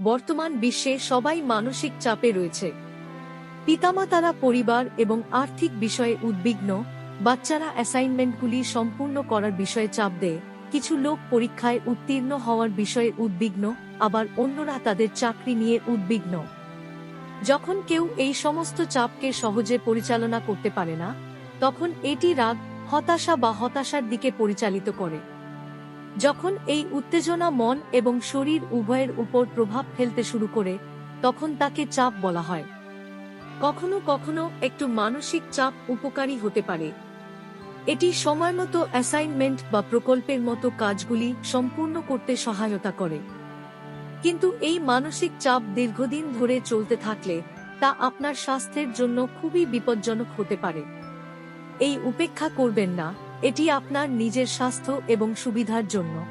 বর্তমান বিশ্বে সবাই মানসিক চাপে রয়েছে। পিতামাতারা পরিবার এবং আর্থিক বিষয়ে উদ্বিগ্ন, বাচ্চারা অ্যাসাইনমেন্টগুলি সম্পূর্ণ করার বিষয়ে চাপ দেয়, কিছু লোক পরীক্ষায় উত্তীর্ণ হওয়ার বিষয়ে উদ্বিগ্ন, আবার অন্যরা তাদের চাকরি নিয়ে উদ্বিগ্ন। যখন কেউ এই সমস্ত চাপকে সহজে পরিচালনা করতে পারে না, তখন এটি রাগ, হতাশা বা হতাশার দিকে পরিচালিত করে। যখন এই উত্তেজনা মন এবং শরীর উভয়ের উপর প্রভাব ফেলতে শুরু করে, তখন তাকে চাপ বলা হয়। কখনো কখনো একটু মানসিক চাপ উপকারী হতে পারে। এটি সময়মতো অ্যাসাইনমেন্ট বা প্রকল্পের মতো কাজগুলি সম্পূর্ণ করতে সহায়তা করে। কিন্তু এই মানসিক চাপ দীর্ঘদিন ধরে চলতে থাকলে, তা আপনার স্বাস্থ্যের জন্য খুবই বিপজ্জনক হতে পারে। এই উপেক্ষা করবেন না। এটি আপনার নিজের স্বাস্থ্য এবং সুবিধার জন্য।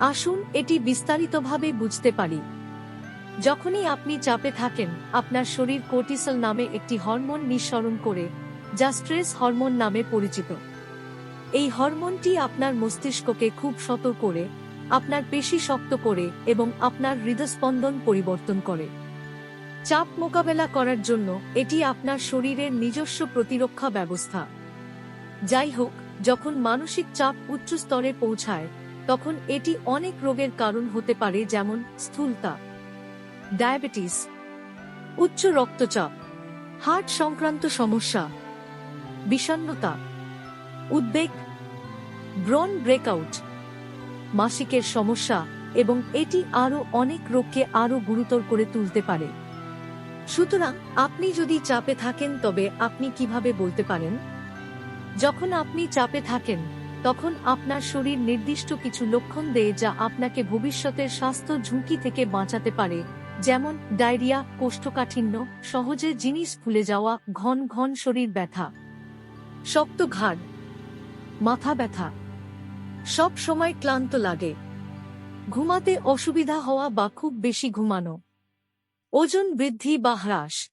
আসুন, এটি বিস্তারিতভাবে বুঝতে পারি। যখনই আপনি চাপে থাকেন, আপনার শরীর কোর্টিসল নামে একটি হরমোন নিঃসরণ করে, যা স্ট্রেস হরমোন নামে পরিচিত। এই হরমোনটি আপনার মস্তিষ্ককে খুব শত করে, আপনার পেশি শক্ত করে এবং আপনার হৃদস্পন্দন পরিবর্তন করে। চাপ মোকাবেলা করার জন্য, এটি আপনার শরীরের নিজস্ব প্রতিরক্ষা ব্যবস্থা। যাই হোক যখন মানসিক চাপ উচ্চ স্তরে পৌঁছায়, তখন এটি অনেক রোগের কারণ হতে পারে যেমন স্থূলতা, ডায়াবেটিস, উচ্চ রক্তচাপ, হার্ট সংক্রান্ত সমস্যা বিষণ্নতা উদ্বেগ, ব্রন ব্রেকআউট, মাসিকের সমস্যা এবং এটি আরও অনেক রোগকে আরও গুরুতর করে তুলতে পারে। সুতরাং আপনি যদি চাপে থাকেন তবে আপনি কীভাবে বলতে পারেন? যখন আপনি চাপে থাকেন, তখন আপনার শরীর নির্দিষ্ট কিছু লক্ষণ দেয় যা আপনাকে ভবিষ্যতের স্বাস্থ্য ঝুঁকি থেকে বাঁচাতে পারে, যেমন ডায়রিয়া, কোষ্ঠকাঠিন্য, সহজে জিনিস ভুলে যাওয়া, ঘন ঘন শরীর ব্যথা, শক্ত ঘাড়, মাথা ব্যথা, সব সময় ক্লান্ত লাগে, ঘুমাতে অসুবিধা হওয়া বা খুব বেশি ঘুমানো, ওজন বৃদ্ধি বা হ্রাস।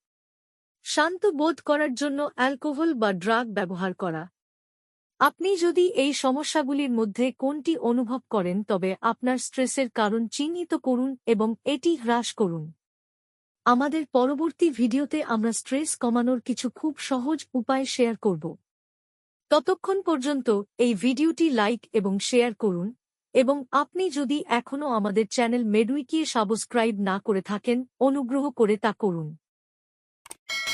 শান্ত বোধ করার জন্য অ্যালকোহল বা ড্রাগ ব্যবহার করা। আপনি যদি এই সমস্যাগুলির মধ্যে কোনটি অনুভব করেন, তবে আপনার স্ট্রেসের কারণ চিহ্নিত করুন এবং এটি হ্রাস করুন। আমাদের পরবর্তী ভিডিওতে আমরা স্ট্রেস কমানোর কিছু খুব সহজ উপায় শেয়ার করব। ততক্ষণ পর্যন্ত এই ভিডিওটি লাইক এবং শেয়ার করুন, এবং আপনি যদি এখনও আমাদের চ্যানেল মেডুইকিয়ে সাবস্ক্রাইব না করে থাকেন, অনুগ্রহ করে তা করুন।